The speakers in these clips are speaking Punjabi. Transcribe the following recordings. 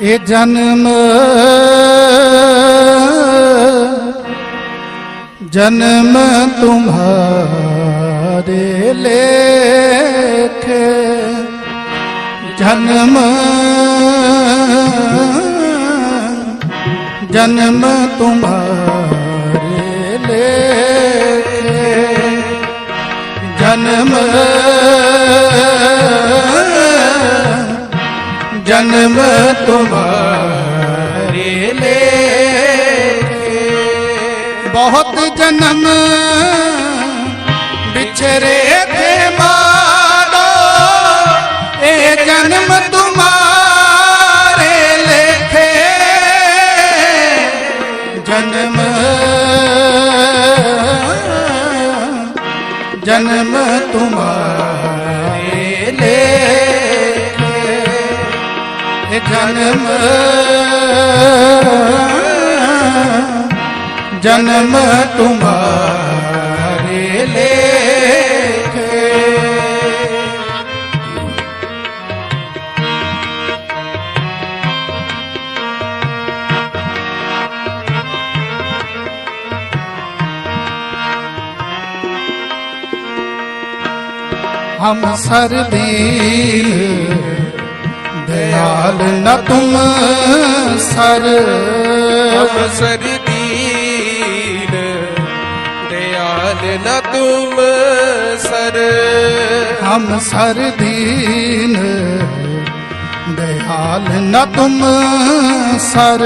ਇਹ ਜਨਮ ਜਨਮ ਤੁਮਹਾਰੇ ਲੇਖੇ। ਜਨਮ ਜਨਮ ਤੁਮਹਾਰੇ ਜਨਮ ਤੁਮਾਰੇ ਲੇਖੇ ਬਹੁਤ ਜਨਮ ਵਿਛਰੇ ਜਨਮ ਜਨਮ ਤੁਮਾਰੇ ਲੇਖੇ। हम ਨਾਲ ਨਾ ਤੁਮ ਸਰ। ਅਵਸਰ ਦੀਨ ਦਿਆਲ ਨਾ ਤੁਮ ਸਰ। ਹਮ ਸਰ ਦੀਨ ਦਿਆਲ ਨਾ ਤੁਮ ਸਰ।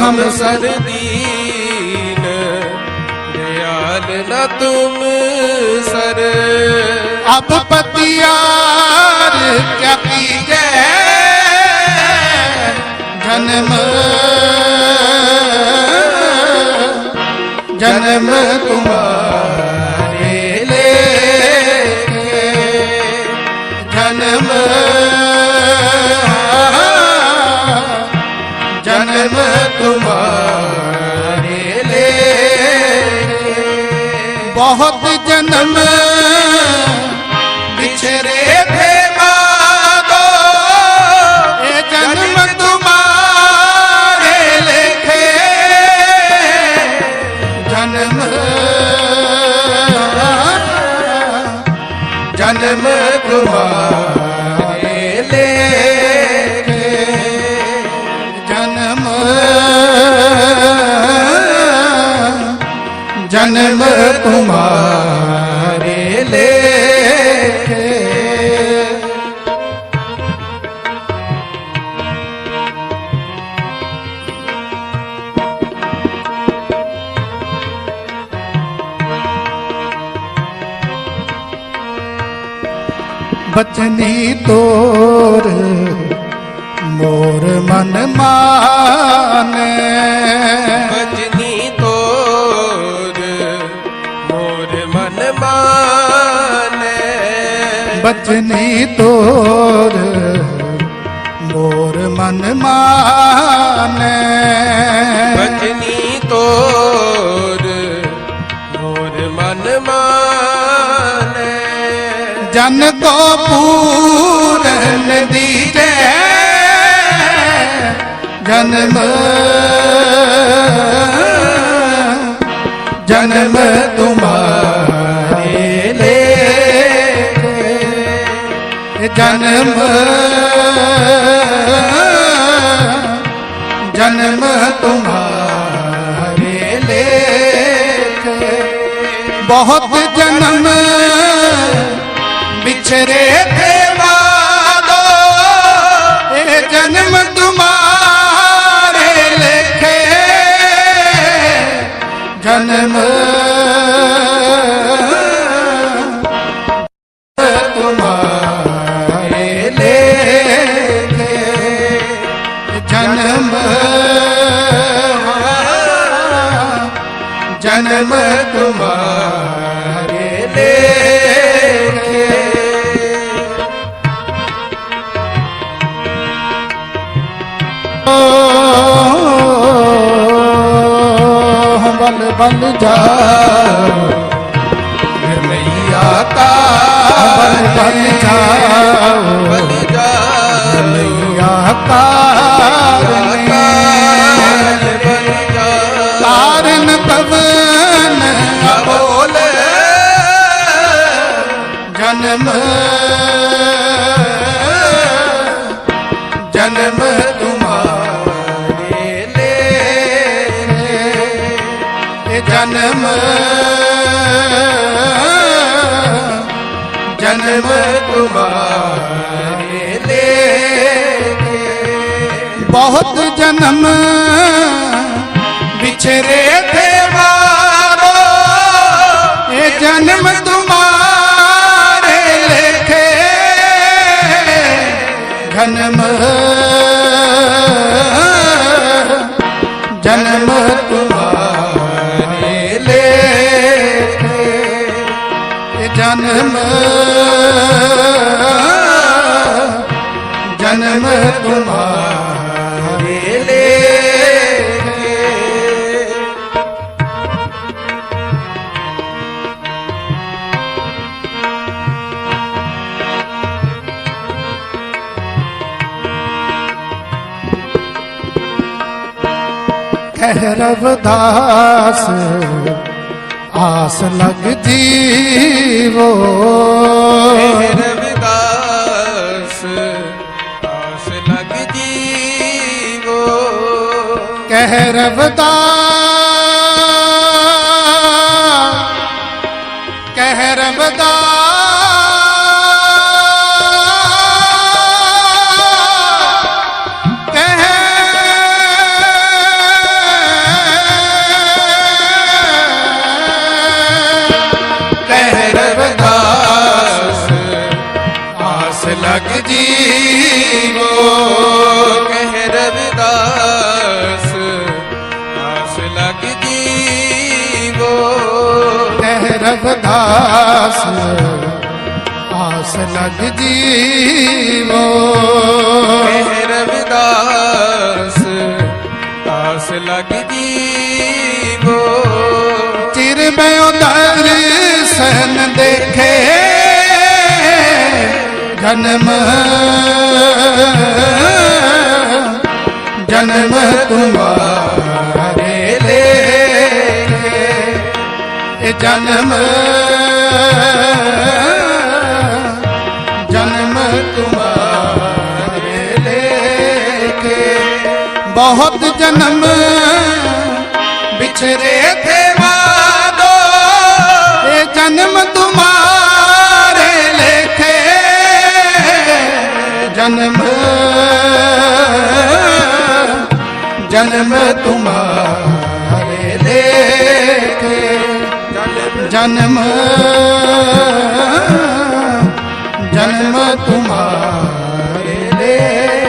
ਹਮ ਸਰ ਦੀਨ ਦਿਆਲ ਨਾ ਤੁਮ ਸਰ। ਆਪ ਪਤਿਆਰ ਕਿਆ ਜਨਮ। ਜਨਮ ਤੁਮਾਰੇ ਲੈ ਜਨਮ। ਜਨਮ ਤੁਮਾਰੇ ਲੈ ਬਹੁਤ ਜਨਮ ਵਿਛੜੇ ਜਨਮ ਕੁਮਾਰੇ ਲੇਖੇ। ਜਨਮ ਜਨਮ ਕੁਮਾਰ ਬਚਨੀ ਤੋਰ ਮੋਰ ਮਨ ਮਾਨੇ। ਬਚਨੀ ਤੋਰ ਮੋਰ ਮਨ ਮਾਨੇ। ਬਚਨੀ ਤੋਰ ਮੋਰ ਮਨ ਮਾਨੇ। ਪੂਰਨ ਦੀਨੇ ਜਨਮ ਜਨਮ ਤੁਮਾਰੇ ਲੇ ਜਨਮ ਜਨਮ ਤੁਮਾਰੇ ਲੇ ਬਹੁਤ ਜਨਮ ਬਿਛਰੇ ਥੇ ਮਾਦੋ ਇਹ ਜਨਮ ਤੁਮਾਰੇ ਲਖੇ। ਜਨਮ ਜਨਮ ਤੁਮਾਰਾ ਚਰਨ ਬਨ ਜਾਓ ਨਿਰਮਈਆ ਕਾ ਬਨ ਬਨ ਜਾਓ ਬਨ ਜਾਓ ਨਿਰਮਈਆ ਕਾ ਕਾਰਨ ਜਨਮ ਜਨਮ। ਜਨਮ ਤੁਮਾਰੇ ਲੈ ਬਹੁਤ ਜਨਮ ਵਿਛਰੇ ਥੇ ਮਾਰੋ। ਇਹ ਜਨਮ ਤੁਮਾਰੇ ਲੇਖੇ ਜਨਮ ਕਹਿ ਰਵਦਾਸ ਆਸ ਲਗ ਜੀਵੋ ਰਵਿਦਾਸ ਆਸ ਲਗ ਜੀਵੋ ਕਹਿ ਰਵਦਾਸ ਕਹਿ ਰਵਦਾਸ ਆਸ ਲਗ ਜੀਵੋ ਰਵਿਦਾਸ ਆਸ ਲਗ ਜੀਵੋ ਚਿਰ ਮੈਂ ਦਰਸ਼ਨ ਦੇਖੇ ਜਨਮ ਜਨਮ ਤੁਮਾਰੇ ਜਨਮ। ਜਨਮ ਤੁਮਾਰੇ ਲੇਖੇ। ਬਹੁਤ ਜਨਮ ਵਿਛਰੇ ਥੇ ਵਾਦੋ। ਇਹ ਜਨਮ ਤੁਮਾਰੇ ਲੇਖੇ। ਜਨਮ। ਜਨਮ ਤੁਮਾਰੇ ਜਨਮ ਜਨਮ ਤੁਮਾਰੇ ਲੇਖੇ